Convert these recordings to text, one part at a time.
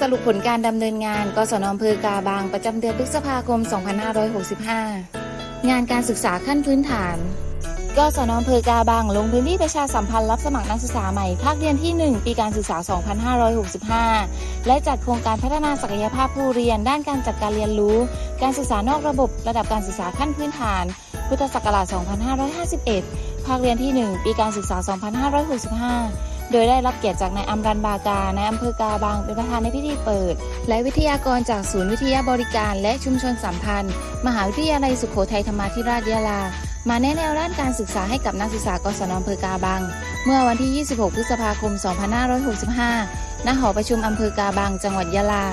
สรุปผลการดำเนินงานกศนอำเภอกาบางประจำเดือนพฤษภาคม 2565 งานการศึกษาขั้นพื้นฐานกศนอำเภอกาบางลงพื้นที่ประชาสัมพันธ์รับสมัครนักศึกษาใหม่ภาคเรียนที่ 1 ปีการศึกษา 2565 และจัดโครงการพัฒนาศักยภาพผู้เรียน ด้านการจัดการเรียนรู้ การศึกษานอกระบบ ระดับการศึกษาขั้นพื้นฐาน พุทธศักราช 2551 ภาคเรียนที่ 1 ปีการศึกษา 2565 โดยได้รับเกียรติจากนายอัมรันบากา นายอำเภอกาบางเป็นประธานในพิธีเปิด และวิทยากรจากศูนย์วิทยาบริการและชุมชนสัมพันธ์ มหาวิทยาลัยสุโขทัยธรรมาธิราชยะลา มาแนะแนวด้านการศึกษาให้กับนักศึกษากศนอำเภอกาบังเมื่อวันที่ 26 พฤษภาคม 2565 ณ หอประชุมอำเภอกาบังจังหวัดยะลา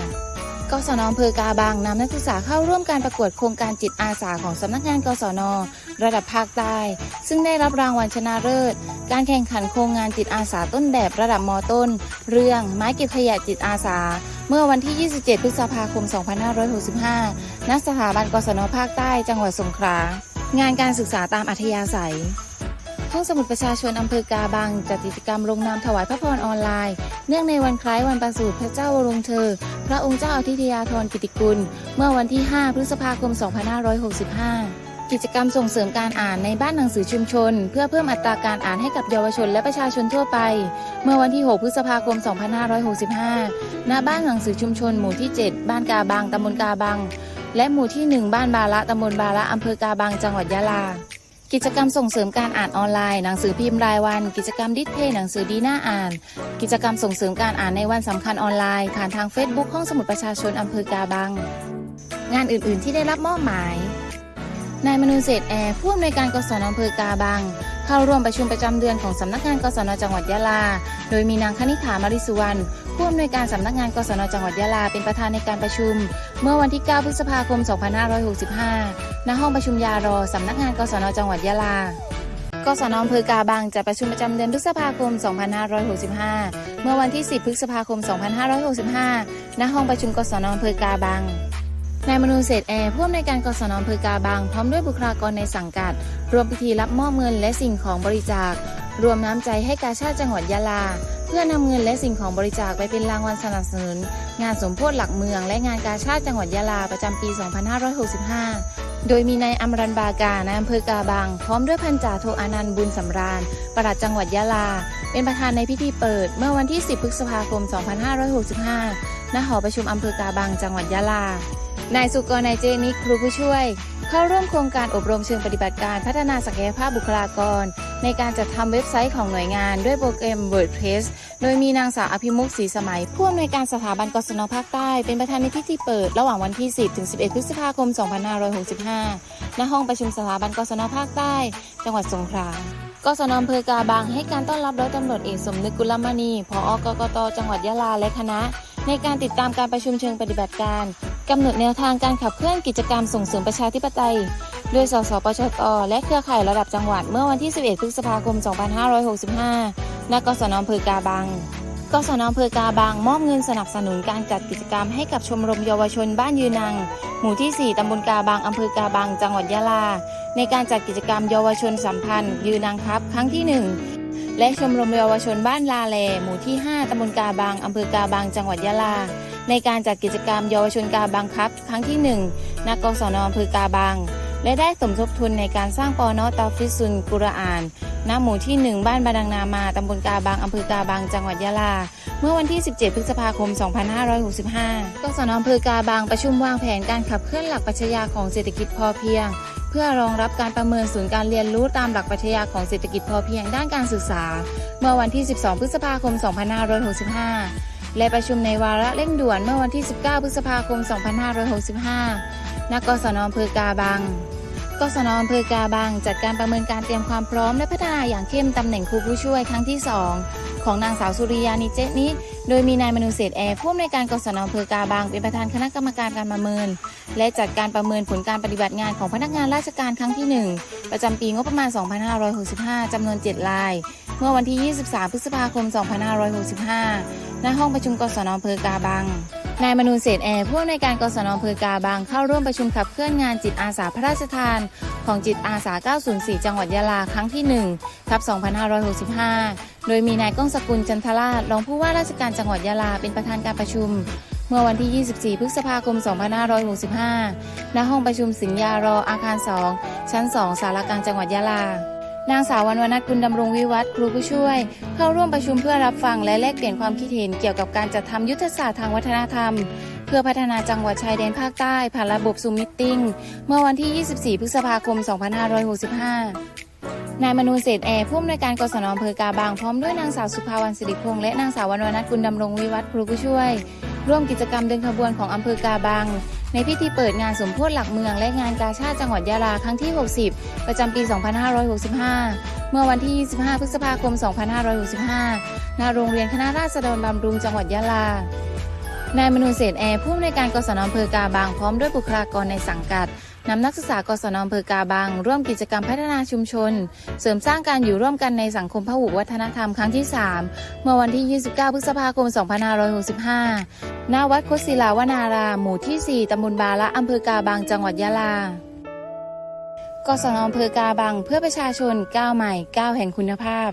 กศนอำเภอกาบังนำนักศึกษาเข้าร่วมการประกวดโครงการจิตอาสาของสำนักงานกศนระดับภาคใต้ ซึ่งได้รับรางวัลชนะเลิศ การแข่งขันโครงงานจิตอาสาต้นแบบระดับมต้น เรื่องไม้เก็บขยะจิตอาสา เมื่อวันที่ 27 พฤษภาคม 2565 ณ สถาบันกศนภาคใต้ จังหวัดสงขลางานการศึกษาตามอัธยาศัย ห้องสมุดประชาชนอำเภอกาบังจัดกิจกรรมลงนามถวายพระพรออนไลน์ เนื่องในวันคล้ายวันประสูติพระเจ้าวรวงเธอ พระองค์เจ้าอาทิตยาธรกิติกุล เมื่อวันที่ 5 พฤษภาคม 2565 กิจกรรมส่งเสริมการอ่านในบ้านหนังสือชุมชน เพื่อเพิ่มอัตราการอ่านให้กับเยาวชนและประชาชนทั่วไป เมื่อวันที่ 6 พฤษภาคม 2565 ณ บ้านหนังสือชุมชน หมู่ที่ 7 บ้านกาบังตำบลกาบัง และหมู่ที่ 1 บ้านบาละตำบลบาละอำเภอกาบัง จังหวัดยะลา กิจกรรมส่งเสริมการอ่านออนไลน์ หนังสือพิมพ์รายวัน กิจกรรมดิสเพย์หนังสือดีน่าอ่าน กิจกรรมส่งเสริมการอ่านในวันสำคัญออนไลน์ผ่านทาง Facebook ห้องสมุดประชาชนอำเภอกาบัง งานอื่น ๆ ที่ได้รับมอบหมาย นายมนูเศษแอร์ผู้อำนวยการกศนอำเภอกาบัง เข้าร่วมประชุมประจำเดือนของสำนักงานกศนจังหวัดยะลา โดยมีนางคณิษฐามาริสุวรรณผู้อำนวยการสำนักงานกศนจังหวัดยะลาเป็นประธานในการประชุม เมื่อวันที่ 9 พฤษภาคม 2565 ณ ห้องประชุมยารอสำนักงานกศนจังหวัดยะลากศนอำเภอกาบังจัดประชุมประจำเดือนพฤษภาคม 2565 เมื่อวันที่ 10 พฤษภาคม 2565 ณ ห้องประชุมกศนอำเภอกาบัง นายมนูเศรษแอร์ผู้อำนวยการกศนอำเภอกาบังพร้อมด้วยบุคลากรในสังกัด รวมพิธีรับมอบเงินและสิ่งของบริจาค รวมน้ำใจให้กาชาติจังหวัดยะลา เพื่อนำเงินและสิ่งของบริจาคไปเป็นรางวัลสนับสนุน งานสมโพธิหลักเมือง และงานกาชาติจังหวัดยะลาประจำปี 2565โดยมีนายอมรันบากานายอำเภอกาบังพร้อมด้วยพันจ่าโทอานันต์บุญสำราญ ปลัดจังหวัดยะลา เป็นประธานในพิธีเปิดเมื่อวันที่ 10 พฤษภาคม 2565 ณ หอประชุมอำเภอกาบังจังหวัดยะลา นายสุกรนายเจนิกครูผู้ช่วย เข้าร่วมโครงการอบรมเชิงปฏิบัติการพัฒนาศักยภาพบุคลากร ในการจัดทำเว็บไซต์ของหน่วยงานด้วยโปรแกรม WordPress โดยมีนางสาวอภิมุขศรีสมัย ผู้อำนวยการสถาบันกศนภาคใต้ เป็นประธานในพิธีเปิด ระหว่างวันที่ 10 ถึง 11 พฤษภาคม 2565 ณ ห้องประชุมสถาบันกศนภาคใต้ จังหวัดสงขลากศนอำเภอกาบังให้การต้อนรับร้อยตำรวจเอกสมนึกกุลมณี ผอกกต จังหวัดยะลา และคณะ ในการติดตามการประชุมเชิงปฏิบัติการกำหนดแนวทางการขับเคลื่อนกิจกรรมส่งเสริมประชาธิปไตย โดย สสปชตและเครือข่ายระดับจังหวัดเมื่อวันที่ 11 พฤษภาคม 2565 ณกศนอำเภอกาบังกศนอำเภอกาบังมอบเงินสนับสนุนการจัดกิจกรรมให้กับชมรมเยาวชนบ้านยืนนัง หมู่ที่ 4 ตำบลกาบัง อำเภอกาบัง จังหวัดยะลา ในการจัดกิจกรรมเยาวชนสัมพันธ์ ยืนังครับ ครั้งที่ 1 และชมรมเยาวชนบ้านลาแลหมู่ที่ 5ตำบลกาบังอำเภอกาบังจังหวัดยะลา ในการจัดกิจกรรมเยาวชนกาบังครับ ครั้งที่1ณกศนอำเภอกาบังและได้สมทบทุนในการสร้างปอนอตาฟิซุนกุรอานณหมู่ที่ 1 บ้านบาดังนามาตำบลกาบังอำเภอกาบังจังหวัดยะลา เมื่อวันที่ 17 พฤษภาคม 2565กศนอำเภอกาบังประชุมวางแผนการขับเคลื่อนหลักปรัชญาของเศรษฐกิจพอเพียง พื่อรองรับการประเมินศูนย์การเรียนรู้ตามหลักปรัชญาของเศรษฐกิจพอเพียงด้านการศึกษา เมื่อวันที่ 12 พฤษภาคม 2565 และประชุมในวาระเร่งด่วนเมื่อวันที่ 19 พฤษภาคม 2565 ณ กศนอำเภอกาบัง กศนอำเภอกาบัง จัดการประเมินการเตรียมความพร้อมและพัฒนาอย่างเข้มตำแหน่งครูผู้ช่วยครั้งที่ 2 ของนางสาวสุริยานิเจนิโดยมีนายมนุเศรษฐ์แอร์ผู้อำนวยการกศนอำเภอกาบังเป็นประธานคณะกรรมการการประเมิน และจัดการประเมินผลการปฏิบัติงานของพนักงานราชการครั้งที่ 1 ประจำปีงบประมาณ 2565จำนวน 7 ราย เมื่อวันที่ 23 พฤษภาคม 2565 ณ ห้องประชุมกศนอำเภอกาบัง นายมนูเศษแอร์ผู้อำนวยการกศนอำเภอกาบังเข้าร่วมประชุมขับเคลื่อนงานจิตอาสาพระราชทาน ของจิตอาสา 904 จังหวัดยะลาครั้งที่1ทับ 2565 โดยมีนายก้องสกุลจันทราชรองผู้ว่าราชการจังหวัดยะลาเป็นประธานการประชุม เมื่อวันที่ 24 พฤษภาคม 2565 ณ ห้องประชุมสินยารออาคาร 2 ชั้น 2 สารกลางจังหวัดยะลา นางสาววรรณวนัทกุลดำรงวิวัฒน์ครูผู้ช่วย เข้าร่วมประชุมเพื่อรับฟังและแลกเปลี่ยนความคิดเห็นเกี่ยวกับการจัดทำยุทธศาสตร์ทางวัฒนธรรม เพื่อพัฒนาจังหวัดชายแดนภาคใต้ผ่านระบบซูมมิทติ้งเมื่อวันที่ 24 พฤษภาคม 2565นายมนูเศษแอร์ผู้อำนวยการกศนอำเภอกาบางพร้อมด้วยนางสาวสุภาวรรณสิริพงษ์และนางสาววรรณวนัทกุลดำรงวิวัฒน์ครูผู้ช่วย ร่วมกิจกรรมเดินขบวนของอำเภอกาบัง ในพิธีเปิดงานสมโพธิหลักเมืองและงานกาชาติจังหวัดยะลาครั้งที่ 60 ประจำปี 2565 เมื่อวันที่ 25 พฤษภาคม 2565 ณ โรงเรียนคณะราษฎรบำรุงจังหวัดยะลา นายมนูเศษแอร์ผู้อำนวยการกศนอำเภอกาบางพร้อมด้วยบุคลากรในสังกัด นำนักศึกษากศนอำเภอกาบางร่วมกิจกรรมพัฒนาชุมชน เสริมสร้างการอยู่ร่วมกันในสังคมพหุวัฒนธรรมครั้งที่ 3 เมื่อวันที่ 29 พฤษภาคม 2565 ณ วัดโคศิลาวนารามหมู่ที่ 4ตำบลบาละอำเภอกาบางจังหวัดยะลากศนอำเภอกาบังเพื่อประชาชนก้าวใหม่ก้าวแห่งคุณภาพ